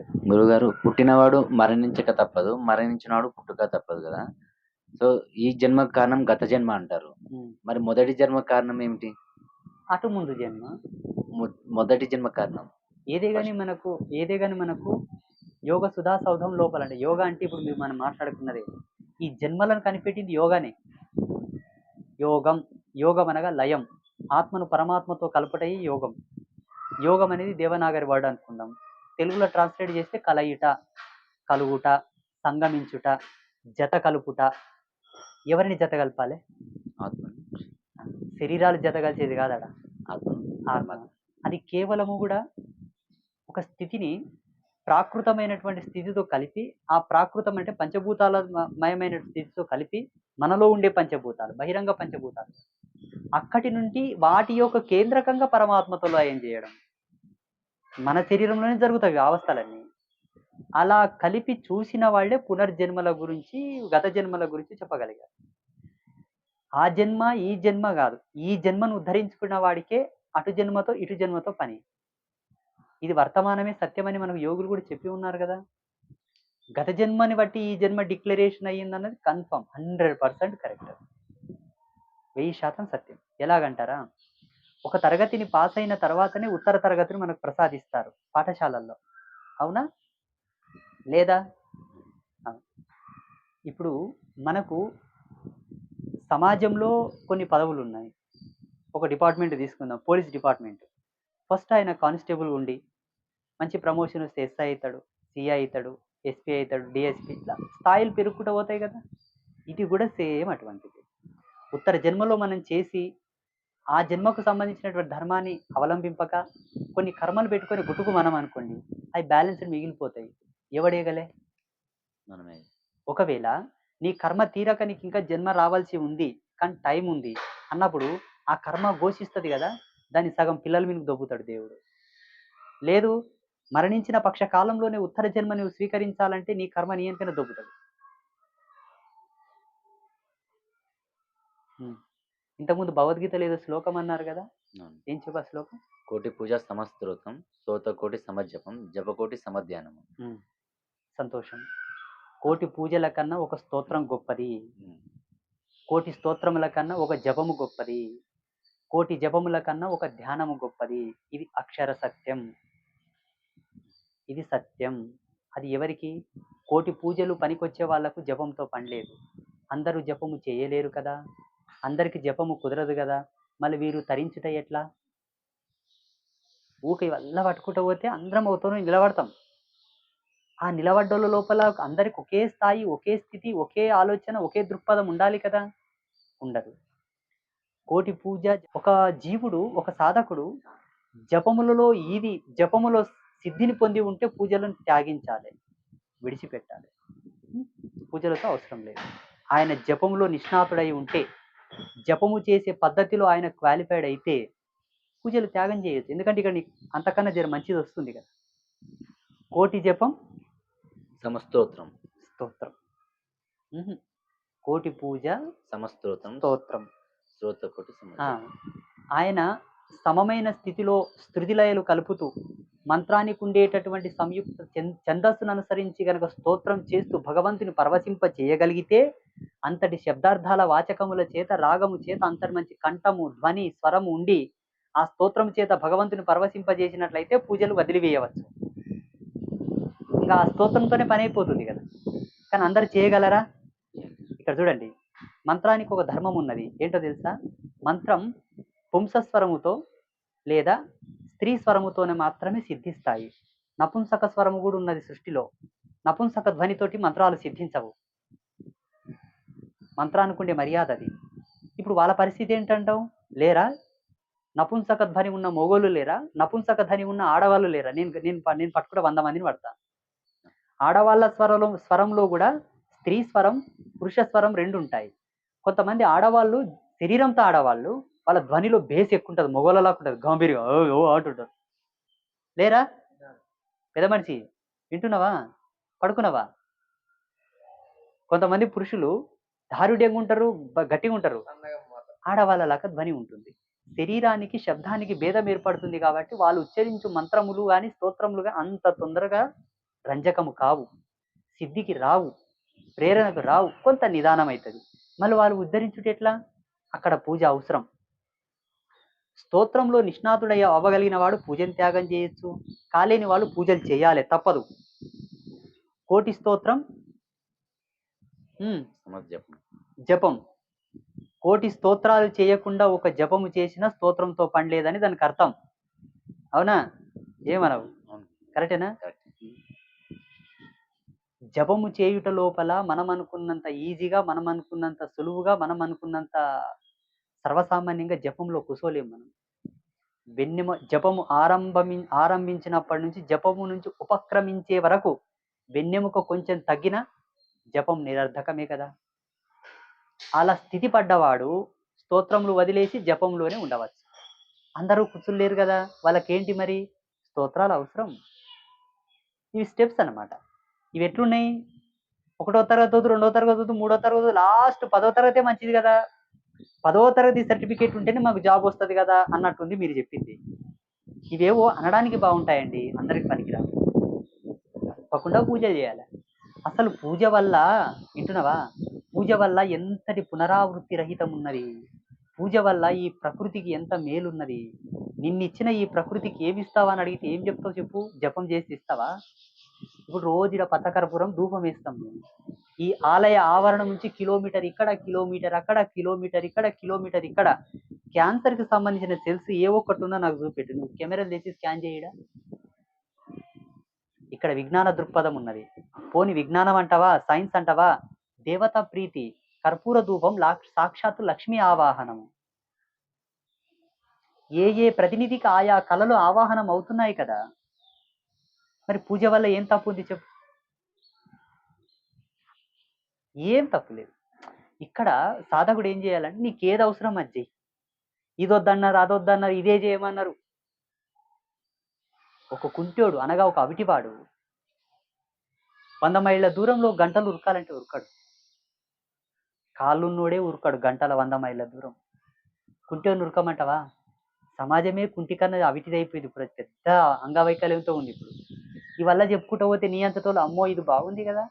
గురుగారు పుట్టినవాడు మరణించక తప్పదు మరణించినవాడు పుట్టుక తప్పదు కదా. సో ఈ జన్మకు కారణం గత జన్మ అంటారు. ఉమ్. మరి మొదటి జన్మ కారణం ఏమిటి? అటు ముందు జన్మ. మొ- మొదటి జన్మ కారణం. ఏదే గాని మనకు ఏదే గాని మనకు యోగ సుధా సౌధం లోపల అంటే యోగా అంటే ఇప్పుడు మీరు మనం మాట్లాడుకున్నదే ఈ జన్మలను కనిపెట్టింది యోగానే. యోగం యోగం అనగా లయం. ఆత్మను పరమాత్మతో కలుపుటయి యోగం. యోగం అనేది దేవనాగరి వర్డ్ అనుకుందాం. తెలుగులో ట్రాన్స్లేట్ చేస్తే కలయిట కలుగుట సంగమించుట జత కలుపుట. ఎవరిని జత కలపాలి? ఆత్మ శరీరాలు జత కలిసేది కాదడ? ఆత్మ ఆత్మ. అది కేవలము కూడా ఒక స్థితిని ప్రాకృతమైనటువంటి స్థితితో కలిపి ఆ ప్రాకృతం అంటే పంచభూతాల మయమైన స్థితితో కలిపి మనలో ఉండే పంచభూతాలు బహిరంగ పంచభూతాలు. అక్కడి నుండి వాటి యొక్క కేంద్రకంగా పరమాత్మతో లయం చేయడం. మన శరీరంలోనే జరుగుతాయి అవస్థలన్నీ. అలా కలిపి చూసిన వాళ్ళే పునర్జన్మల గురించి గత జన్మల గురించి చెప్పగలిగారు. ఆ జన్మ ఈ జన్మ కాదు. ఈ జన్మను ఉద్ధరించుకున్న వాడికే అటు జన్మతో ఇటు జన్మతో పని. ఇది వర్తమానమే సత్యమని మనకు యోగులు కూడా చెప్పి ఉన్నారు కదా. గత జన్మని బట్టి ఈ జన్మ డిక్లరేషన్ అయ్యిందన్నది కన్ఫర్మ్ హండ్రెడ్ పర్సెంట్ కరెక్ట్. వెయ్యి శాతం సత్యం. ఎలాగంటారా? ఒక తరగతిని పాస్ అయిన తర్వాతనే ఉత్తర తరగతిని మనకు ప్రసాదిస్తారు పాఠశాలల్లో. అవునా? లేదా? ఇప్పుడు మనకు సమాజంలో కొన్ని పదవులు ఉన్నాయి ఒక డిపార్ట్మెంట్ తీసుకుందాం పోలీస్ డిపార్ట్మెంట్. ఫస్ట్ ఆయన కానిస్టేబుల్ ఉండి మంచి ప్రమోషన్ వస్తే ఎస్ఐ అవుతాడు సిఐ అవుతాడు ఎస్పీ అవుతాడు డిఎస్పీ ఇట్లా. స్థాయిలు పెరుగుకుంటూ పోతాయి కదా. ఇది కూడా సేమ్ అటువంటిది. ఉత్తర జన్మలో మనం చేసి ఆ జన్మకు సంబంధించినటువంటి ధర్మాన్ని అవలంబింపక కొన్ని కర్మలు పెట్టుకొని గుట్టుకు మనం అనుకోండి అవి బ్యాలెన్స్ మిగిలిపోతాయి. ఎవడేగలే మనమే. ఒకవేళ నీ కర్మ తీరక నీకు ఇంకా జన్మ రావాల్సి ఉంది కానీ టైం ఉంది అన్నప్పుడు ఆ కర్మ ఘోషిస్తుంది కదా దాన్ని సగం పిల్లల మీద దొబ్బుతాడు దేవుడు. లేదు మరణించిన పక్ష కాలంలోనే ఉత్తర జన్మ నువ్వు స్వీకరించాలంటే నీ కర్మ నీ ఎంతైనా దొబ్బుతాడు. ఇంతకుముందు భగవద్గీతలో ఏదో శ్లోకం అన్నారు కదా. ఏం చెప్పా శ్లోకం? కోటి పూజ సమస్తోత్రం సోత కోటి సమజపం జపకోటి సమధ్యానము. సంతోషం. కోటి పూజల కన్నా ఒక స్తోత్రం గొప్పది. కోటి స్తోత్రముల కన్నా ఒక జపము గొప్పది. కోటి జపముల కన్నా ఒక ధ్యానము గొప్పది. ఇది అక్షర సత్యం. ఇది సత్యం. అది ఎవరికి? కోటి పూజలు పనికొచ్చే వాళ్ళకు జపంతో పనిలేదు అందరూ జపము చేయలేరు కదా? అందరికి జపము కుదరదు కదా? మళ్ళీ వీరు తరించుట ఎట్లా? ఊక వల్ల పట్టుకుంటూ పోతే అందరం అవుతాను నిలబడతాం. ఆ నిలబడ్డోళ్ళ లోపల అందరికి ఒకే స్థాయి ఒకే స్థితి ఒకే ఆలోచన ఒకే దృక్పథం ఉండాలి కదా? ఉండదు. కోటి పూజ ఒక జీవుడు ఒక సాధకుడు జపములలో ఇది జపములో సిద్ధిని పొంది ఉంటే పూజలను త్యాగించాలి విడిచిపెట్టాలి. పూజలతో అవసరం లేదు. ఆయన జపములో నిష్ణాతుడై ఉంటే జపము చేసే పద్ధతిలో ఆయన క్వాలిఫైడ్ అయితే పూజలు త్యాగం చేయొచ్చు. ఎందుకంటే ఇక్కడ అంతకన్నా జర మంచిది వస్తుంది కదా. కోటి జపం సమస్తోత్రం. స్తోత్రం. కోటి పూజ సమస్తోత్రం. స్తోత్రం. శ్రోత కోటి ఆయన సమమైన స్థితిలో స్థృతిలయలు కలుపుతూ మంత్రానికి ఉండేటటువంటి సంయుక్త ఛందస్సును అనుసరించి గనక స్తోత్రం చేస్తూ భగవంతుని పరవశింప చేయగలిగితే అంతటి శబ్దార్థాల వాచకముల చేత రాగము చేత అంతటి మంచి కంఠము ధ్వని స్వరము ఉండి ఆ స్తోత్రం చేత భగవంతుని పరవశింపజేసినట్లయితే పూజలు వదిలివేయవచ్చు. ఇంకా ఆ స్తోత్రంతోనే పని అయిపోతుంది కదా. కానీ అందరు చేయగలరా? ఇక్కడ చూడండి. మంత్రానికి ఒక ధర్మం ఉన్నది. ఏంటో తెలుసా? మంత్రం పుంసస్వరముతో లేదా స్త్రీ స్వరముతోనే మాత్రమే సిద్ధిస్తాయి. నపుంసక స్వరము కూడా ఉన్నది సృష్టిలో. నపుంసక ధ్వనితోటి మంత్రాలు సిద్ధించవు. మంత్రానికి ఉండే మర్యాద అది. ఇప్పుడు వాళ్ళ పరిస్థితి ఏంటంటావు? లేరా? నపుంసక ధ్వని ఉన్న మొగోళ్ళు లేరా? నపుంసక ధ్వని ఉన్న ఆడవాళ్ళు లేరా? నేను నేను ప- నేను పట్టుకుంటే వంద మందిని పడతా. ఆడవాళ్ళ స్వరంలో స్వరంలో కూడా స్త్రీ స్వరం పురుష స్వరం రెండు ఉంటాయి. కొంతమంది ఆడవాళ్ళు శరీరంతో ఆడవాళ్ళు వాళ్ళ ధ్వనిలో బేస్ ఎక్కువ ఉంటుంది మొగోళ్ళలాగా ఉంటుంది గంభీరంగా ఓ అంటుంటారు. లేరా? పెద్ద మనిషి వింటున్నావా? పడుకున్నావా? కొంతమంది పురుషులు దారుడ్యంగా ఉంటారు గట్టిగా ఉంటారు ఆడవాళ్ళలాగా ధ్వని ఉంటుంది. శరీరానికి శబ్దానికి భేదం ఏర్పడుతుంది కాబట్టి వాళ్ళు ఉచ్చరించు మంత్రములు కానీ స్తోత్రములు కానీ అంత తొందరగా రంజకము కావు. సిద్ధికి రావు ప్రేరణకు రావు కొంత నిదానం అవుతుంది మళ్ళీ వాళ్ళు ఉద్ధరించుట ఎట్లా? అక్కడ పూజ అవసరం. స్తోత్రంలో నిష్ణాతుడయ్య అవ్వగలిగిన వాడు పూజను త్యాగం చేయొచ్చు. కాలేని వాళ్ళు పూజలు చేయాలి తప్పదు. కోటి స్తోత్రం. జపం. కోటి స్తోత్రాలు చేయకుండా ఒక జపము చేసిన స్తోత్రంతో పని లేదని దానికి అర్థం. అవునా? ఏమనవు? కరెక్టేనా? కరెక్ట్. జపము చేయుట లోపల మనం అనుకున్నంత ఈజీగా మనం అనుకున్నంత సులువుగా మనం అనుకున్నంత సర్వసామాన్యంగా జపంలో కూసోలేం మనం. వెన్నెమ జపము ఆరంభమి ఆరంభించినప్పటి నుంచి జపము నుంచి ఉపక్రమించే వరకు వెన్నెముక కొంచెం తగ్గిన జపం నిరర్ధకమే కదా. అలా స్థితి పడ్డవాడు స్తోత్రములు వదిలేసి జపంలోనే ఉండవచ్చు. అందరూ కూర్చులేరు కదా వాళ్ళకేంటి మరి? స్తోత్రాలు అవసరం. ఇవి స్టెప్స్ అన్నమాట. ఇవి ఎట్లున్నాయి? ఒకటో తరగతి రెండో తరగతి మూడో తరగతి లాస్ట్ పదో తరగతే మంచిది కదా. పదో తరగతి సర్టిఫికేట్ ఉంటేనే మాకు జాబ్ వస్తుంది కదా అన్నట్టుంది మీరు చెప్పింది. ఇవేవో అనడానికి బాగుంటాయండి అందరికి పనికిరావు. తప్పకుండా పూజ చేయాలి. అసలు పూజ వల్ల వింటున్నావా? పూజ వల్ల ఎంతటి పునరావృత్తి రహితం ఉన్నది? పూజ వల్ల ఈ ప్రకృతికి ఎంత మేలున్నది? నిన్నిచ్చిన ఈ ప్రకృతికి ఏమి ఇస్తావా అని అడిగితే ఏం చెప్తావు చెప్పు? జపం చేసి ఇస్తావా? ఇప్పుడు రోజు ఇక్కడ పచ్చకర్పూరం ధూపం వేస్తాం మేము. ఈ ఆలయ ఆవరణం నుంచి కిలోమీటర్ ఇక్కడ కిలోమీటర్ అక్కడ కిలోమీటర్ ఇక్కడ కిలోమీటర్ ఇక్కడ. క్యాన్సర్కి సంబంధించిన సెల్స్ ఏ ఒక్కటి ఉన్నా నాకు చూపెట్టు. నువ్వు కెమెరాలు తీసి స్కాన్ చేయడా? ఇక్కడ విజ్ఞాన దృక్పథం ఉన్నది. పోని విజ్ఞానం అంటావా సైన్స్ అంటావా? దేవతా ప్రీతి కర్పూర ధూపం సాక్షాత్తు లక్ష్మీ ఆవాహనము. ఏ ఏ ప్రతినిధికి ఆయా కళలు ఆవాహనం అవుతున్నాయి కదా? మరి పూజ వల్ల ఏం తప్పు ఉంది చెప్పు. ఏం తప్పు లేదు. ఇక్కడ సాధకుడు ఏం చేయాలంటే నీకు ఏది అవసరం అది చెయ్యి. ఇది వద్దన్నారు అదొద్దన్నారు ఇదే చేయమన్నారు. ఒక కుంటోడు అనగా ఒక అవిటివాడు వంద మైళ్ళ దూరంలో గంటలు ఉరకాలంటే ఉరకడు. కాళ్ళున్నోడే ఉరకడు గంటల వంద మైళ్ళ దూరం. కుంటోని ఉరకమంటావా? సమాజమే కుంటి కన్నా అవిటిదైపోయింది ఇప్పుడు పెద్ద అంగవైకల్యంతో ఉంది ఇప్పుడు. ఇవల్ల చెప్పుకుంటూ పోతే నీ అంతతో అమ్మో ఇది బాగుంది కదా.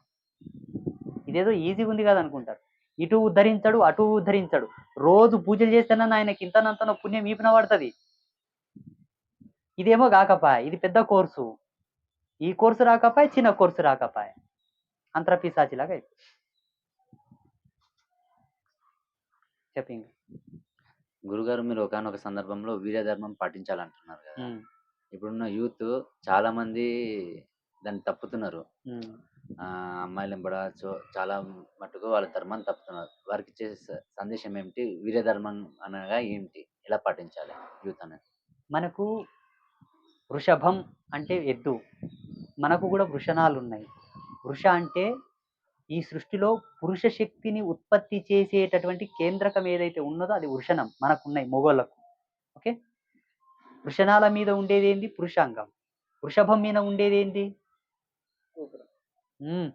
ఇదేదో ఈజీగా ఉంది కదా అనుకుంటారు ఇటు ఉద్ధరించడు అటు ఉద్ధరించడు. రోజు పూజలు చేస్తేనన్నా ఆయనకి ఇంతనంతనో పుణ్యం ఈపిన పడుతుంది ఇదేమో కాకపాయ ఇది పెద్ద కోర్సు. ఈ కోర్సు రాకపాయ చిన్న కోర్సు రాకపాయ. అంతరపిసాచిలాగా చెప్పింగ్ గురుగారు మీరు ఒకనొక సందర్భంలో వీర్యధర్మం పాటించాలంటున్నారు కదా. ఇప్పుడున్న యూత్ చాలా మంది దాన్ని తప్పుతున్నారు. అమ్మాయిలు ఎంబడ చో- చాలా మటుకు వాళ్ళ ధర్మాన్ని తప్పుతున్నారు. వారికి ఇచ్చే స- సందేశం ఏమిటి? వీరధర్మం అనగా ఏమిటి? ఎలా పాటించాలి యూత్ అనేది? మనకు వృషభం అంటే ఎద్దు. మనకు కూడా వృషణాలు ఉన్నాయి. వృష అంటే ఈ సృష్టిలో పురుష శక్తిని ఉత్పత్తి చేసేటటువంటి కేంద్రకం ఏదైతే ఉన్నదో అది వృషణం మనకు ఉన్నాయి మొగోళ్ళకు ఓకే? వృషణాల మీద ఉండేది ఏంది? పురుషాంగం. వృషభం మీద ఉండేది ఏంది? ఉమ్,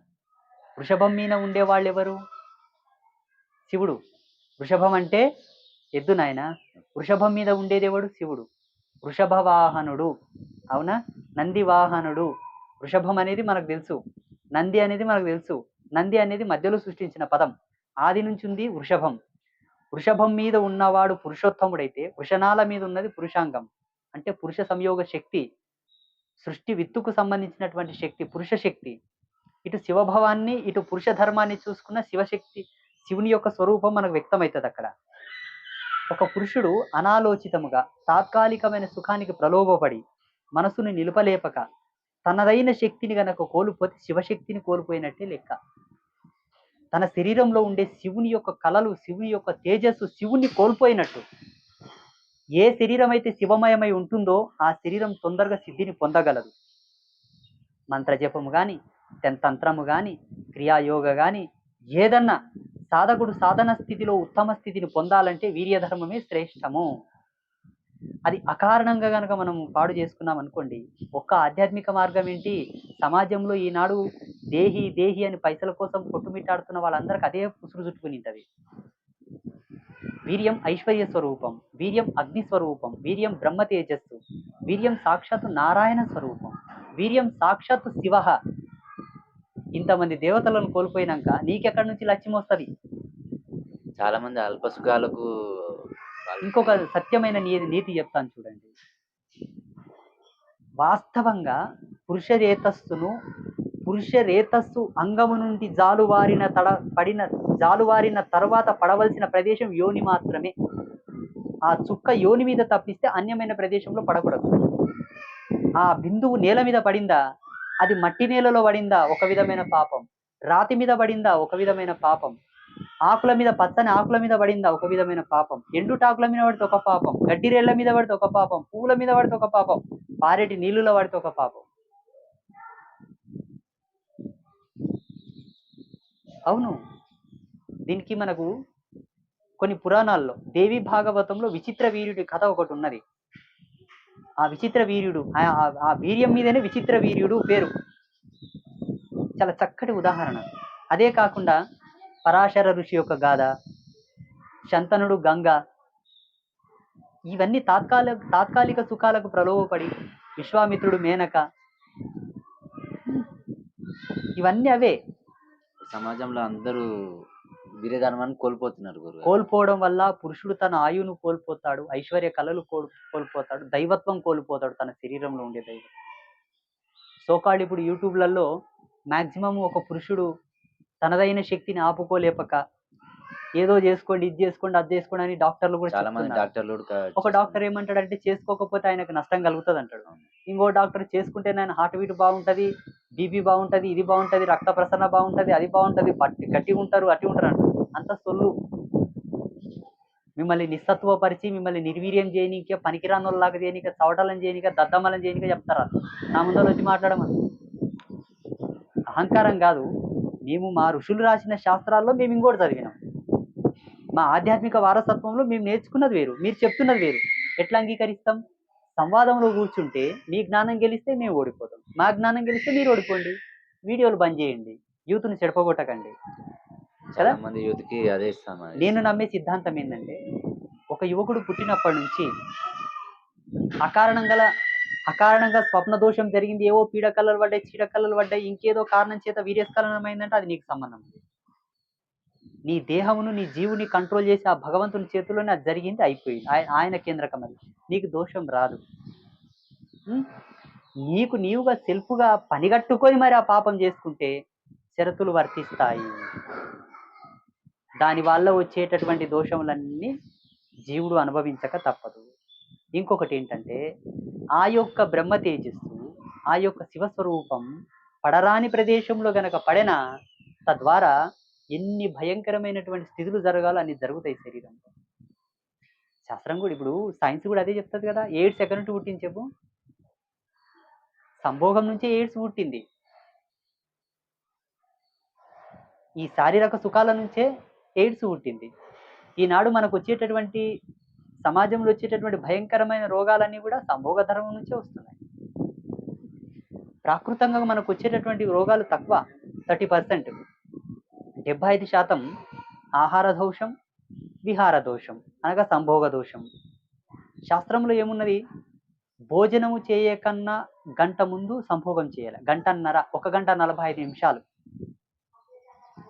వృషభం మీద ఉండే వాళ్ళు ఎవరు శివుడు. వృషభం అంటే ఎద్దు నాయన. వృషభం మీద ఉండేది ఎవడు శివుడు. వృషభ వాహనుడు అవునా? నంది వాహనుడు వృషభం అనేది మనకు తెలుసు. నంది అనేది మనకు తెలుసు. నంది అనేది మధ్యలో సృష్టించిన పదం. ఆది నుంచి ఉంది వృషభం. వృషభం మీద ఉన్నవాడు పురుషోత్తముడైతే వృషణాల మీద ఉన్నది పురుషాంగం. అంటే పురుష సంయోగ శక్తి. సృష్టి విత్తుకు సంబంధించినటువంటి శక్తి పురుష శక్తి. ఇటు శివభవాన్ని ఇటు పురుష ధర్మాన్ని చూసుకున్న శివశక్తి శివుని యొక్క స్వరూపం మనకు వ్యక్తమవుతుంది అక్కడ. ఒక పురుషుడు అనాలోచితముగా తాత్కాలికమైన సుఖానికి ప్రలోభపడి మనసుని నిలుపలేపక తనదైన శక్తిని గనక కోల్పోతే శివశక్తిని కోల్పోయినట్టే లెక్క. తన శరీరంలో ఉండే శివుని యొక్క కళలు శివుని యొక్క తేజస్సు శివుని కోల్పోయినట్టు. ఏ శరీరం అయితే శివమయమై ఉంటుందో ఆ శరీరం తొందరగా సిద్ధిని పొందగలదు. మంత్రజపము కానీ తంత్రము కానీ క్రియాయోగ కానీ ఏదన్నా సాధకుడు సాధన స్థితిలో ఉత్తమ స్థితిని పొందాలంటే వీర్యధర్మమే శ్రేష్టము. అది అకారణంగా కనుక మనం పాడు చేసుకున్నాం అనుకోండి ఒక్క ఆధ్యాత్మిక మార్గం ఏంటి? సమాజంలో ఈనాడు దేహి దేహి అని పైసల కోసం కొట్టుమిట్టాడుతున్న వాళ్ళందరికి అదే పుసురు చుట్టుకుని ఉంటది. వీర్యం ఐశ్వర్య స్వరూపం వీర్యం అగ్ని స్వరూపం వీర్యం బ్రహ్మ తేజస్సు వీర్యం సాక్షాత్ నారాయణ స్వరూపం వీర్యం సాక్షాత్ శివ ఇంతమంది దేవతలను కోల్పోయినాక నీకెక్కడి నుంచి లక్ష్యం వస్తుంది? చాలా మంది అల్ప సుఖాలకు పాల్గొ- ఇంకొక సత్యమైన నీ- నీతి చెప్తాను చూడండి. వాస్తవంగా పురుష రేతస్సును పురుష రేతస్సు అంగము నుండి జాలువారిన తడ పడిన జాలువారిన తర్వాత పడవలసిన ప్రదేశం యోని మాత్రమే. ఆ చుక్క యోని మీద తప్పిస్తే అన్యమైన ప్రదేశంలో పడకూడదు. ఆ బిందువు నేల మీద పడిందా? అది మట్టి నేలలో పడిందా? ఒక విధమైన పాపం. రాతి మీద పడిందా? ఒక విధమైన పాపం. ఆకుల మీద పచ్చని ఆకుల మీద పడిందా? ఒక విధమైన పాపం. ఎండుటాకుల మీద పడితే ఒక పాపం. గడ్డిరేళ్ళ మీద పడితే ఒక పాపం. పువ్వుల మీద పడితే ఒక పాపం. పారెటి నీళ్ళలో పడితే ఒక పాపం. అవును. దీనికి మనకు కొన్ని పురాణాల్లో దేవి భాగవతంలో విచిత్ర వీరుడి కథ ఒకటి ఉన్నది. ఆ విచిత్ర వీర్యుడు ఆ- ఆ- వీర్యం మీదనే విచిత్ర వీర్యుడు పేరు. చాలా చక్కటి ఉదాహరణ. అదే కాకుండా పరాశర ఋషి యొక్క గాథ శంతనుడు గంగ ఇవన్నీ తాత్కాలిక తాత్కాలిక సుఖాలకు ప్రలోభపడి విశ్వామిత్రుడు మేనక ఇవన్నీ అవే. సమాజంలో అందరూ వీరధర్మాన్ని కోల్పోతున్నారు గురువు కోల్పోవడం వల్ల పురుషుడు తన ఆయువును కోల్పోతాడు ఐశ్వర్య కళలు కోల్ కోల్పోతాడు దైవత్వం కోల్పోతాడు తన శరీరంలో ఉండే దైవం. సోకాళ్ళు ఇప్పుడు యూట్యూబ్లలో మాక్సిమం ఒక పురుషుడు తనదైన శక్తిని ఆపుకోలేపక ఏదో చేసుకోండి ఇది చేసుకోండి అది చేసుకోండి అని డాక్టర్లు కూడా చాలా మంది. డాక్టర్లు ఒక డాక్టర్ ఏమంటాడంటే చేసుకోకపోతే ఆయనకు నష్టం కలుగుతుంది అంటాడు. ఇంకో డాక్టర్ చేసుకుంటే ఆయన హార్ట్ బీట్ బాగుంటది బీపీ బాగుంటది ఇది బాగుంటది రక్త ప్రసరణ బాగుంటది అది బాగుంటది బట్టి గట్టి ఉంటారు అట్టి ఉంటారు అంటారు సొల్లు మిమ్మల్ని నిస్సత్వపరిచి మిమ్మల్ని నిర్వీర్యం చేయనీకే పనికిరానోళ్ళలాగా చేయనీక చవటలను చేయనీక దద్దమ్మలను చేయనీక చెప్తారా? నా ముందర వచ్చి మాట్లాడమని. అహంకారం కాదు. మేము మా ఋషులు రాసిన శాస్త్రాల్లో మేము ఇంకోటి చదివినాం. మా ఆధ్యాత్మిక వారసత్వంలో మేము నేర్చుకున్నది వేరు. మీరు చెప్తున్నది వేరు. ఎట్లా అంగీకరిస్తాం? సంవాదంలో కూర్చుంటే మీ జ్ఞానం గెలిస్తే మేము ఓడిపోతాం. మా జ్ఞానం గెలిస్తే మీరు ఓడిపోండి. వీడియోలు బంద్ చేయండి. యూత్ని చెడపగొట్టకండి. చాలా మంది అదే నేను నమ్మే సిద్ధాంతం ఏంటంటే ఒక యువకుడు పుట్టినప్పటి నుంచి అకారణం గల అకారణంగా స్వప్న దోషం జరిగింది ఏవో పీడకలలు పడ్డాయి చీడకలలు పడ్డాయి ఇంకేదో కారణం చేత వీర్యస్ఖలనమైందంటే అది నీకు సంబంధం. నీ దేహమును నీ జీవుని కంట్రోల్ చేసి ఆ భగవంతుని చేతిలోనే అది జరిగింది అయిపోయింది. ఆయ- ఆయన కేంద్రకం అది. నీకు దోషం రాదు? నీకు నీవుగా సెల్ఫ్గా పనిగట్టుకొని మరి ఆ పాపం చేసుకుంటే షరతులు వర్తిస్తాయి. దాని వల్ల వచ్చేటటువంటి దోషములన్నీ జీవుడు అనుభవించక తప్పదు. ఇంకొకటి ఏంటంటే ఆ యొక్క బ్రహ్మ తేజస్సు ఆ యొక్క శివస్వరూపం పడరాని ప్రదేశంలో గనక పడిన తద్వారా ఎన్ని భయంకరమైనటువంటి స్థితులు జరగాలో అన్ని జరుగుతాయి శరీరంలో. శాస్త్రం కూడా ఇప్పుడు సైన్స్ కూడా అదే చెప్తుంది కదా ఎయిడ్స్ ఎక్కడి నుంచి పుట్టింది చెప్పు? సంభోగం నుంచే ఎయిడ్స్ పుట్టింది. ఈ శారీరక సుఖాల నుంచే ఎయిడ్స్ పుట్టింది. ఈనాడు మనకు వచ్చేటటువంటి సమాజంలో వచ్చేటటువంటి భయంకరమైన రోగాలన్నీ కూడా సంభోగ ధర్మం నుంచే వస్తున్నాయి. ప్రాకృతంగా మనకు వచ్చేటటువంటి రోగాలు తక్కువ థర్టీ పర్సెంట్. డెబ్బై ఐదు శాతం ఆహార దోషం విహార దోషం అనగా సంభోగ దోషం. శాస్త్రంలో ఏమున్నది? భోజనము చేయకన్నా గంట ముందు సంభోగం చేయాలి. గంటన్నర ఒక గంట నలభై ఐదు నిమిషాలు.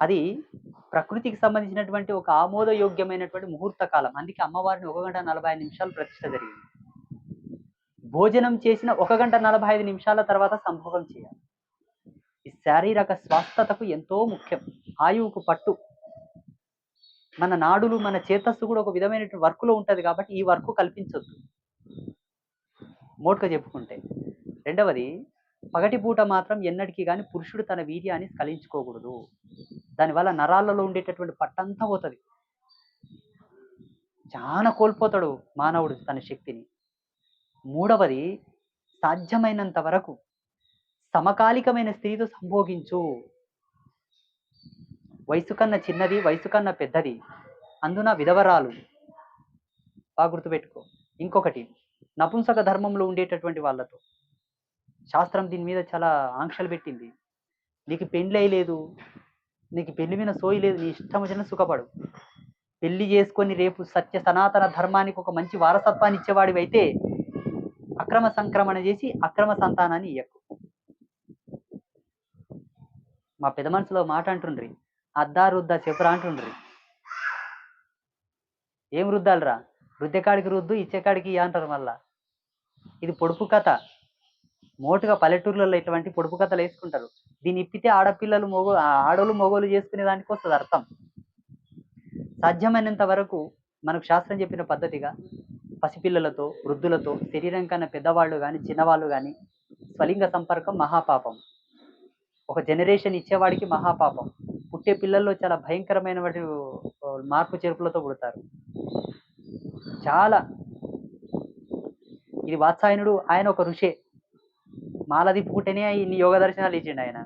అది ప్రకృతికి సంబంధించినటువంటి ఒక ఆమోదయోగ్యమైనటువంటి ముహూర్త కాలం. అందుకే అమ్మవారిని ఒక గంట నలభై ఐదు నిమిషాలు ప్రతిష్ట జరిగింది. భోజనం చేసిన ఒక గంట నలభై ఐదు నిమిషాల తర్వాత సంభోగం చేయాలి. ఈ శారీరక స్వస్థతకు ఎంతో ముఖ్యం. ఆయువుకు పట్టు. మన నాడులు మన చేతస్సు కూడా ఒక విధమైనటువంటి వర్క్లో ఉంటుంది కాబట్టి ఈ వర్క్ కల్పించొద్దు. మోట్గా చెప్పుకుంటే రెండవది పగటిపూట మాత్రం ఎన్నటికీ కానీ పురుషుడు తన వీర్యాన్ని స్ఖలించుకోకూడదు. దానివల్ల నరాలలో ఉండేటటువంటి పట్టంతా పోతుంది. చాలా కోల్పోతాడు మానవుడు తన శక్తిని. మూడవది సాధ్యమైనంత వరకు సమకాలికమైన స్త్రీతో సంభోగించు. వయసు కన్నా చిన్నది వయసు కన్నా పెద్దది అందున విధవరాలు. బాగా గుర్తుపెట్టుకో. ఇంకొకటి నపుంసక ధర్మంలో ఉండేటటువంటి వాళ్ళతో. శాస్త్రం దీని మీద చాలా ఆంక్షలు పెట్టింది. నీకు పెళ్ళి లేదు. నీకు పెళ్ళి మీద సోయి లేదు నీ ఇష్టం వచ్చిన సుఖపడు. పెళ్ళి చేసుకొని రేపు సత్య సనాతన ధర్మానికి ఒక మంచి వారసత్వాన్ని ఇచ్చేవాడివి అయితే అక్రమ సంక్రమణ చేసి అక్రమ సంతానాన్ని ఇయ్యకు. మా పెద్ద మనసులో మాట అంటుండ్రి అద్దా రుద్దా చెప్పురా అంటుండ్రి. ఏం రుద్దాలరా? రుద్దెకాడికి రుద్దు ఇచ్చేకాడికి ఇయ్య అంటారు మళ్ళా. ఇది పొడుపు కథ. మోటుగా పల్లెటూర్లలో ఇటువంటి పొడుపు కథలు వేసుకుంటారు. దీన్ని ఇప్పితే ఆడపిల్లలు మొగో ఆడోళ్ళు మొగోలు చేసుకునే దానికి వస్తుంది అర్థం. సాధ్యమైనంత వరకు మనకు శాస్త్రం చెప్పిన పద్ధతిగా పసిపిల్లలతో వృద్ధులతో శరీరం కన్నా పెద్దవాళ్ళు కానీ చిన్నవాళ్ళు కానీ స్వలింగ సంపర్కం మహాపాపం. ఒక జనరేషన్ ఇచ్చేవాడికి మహాపాపం. పుట్టే పిల్లల్లో చాలా భయంకరమైన వాటి మార్పు చేర్పులతో పుడతారు. చాలా. ఇది వాత్సాయనుడు ఆయన ఒక ఋషే. మాల తిప్పుకుంటేనే ఇన్ని యోగ దర్శనాలు ఇచ్చిండు ఆయన.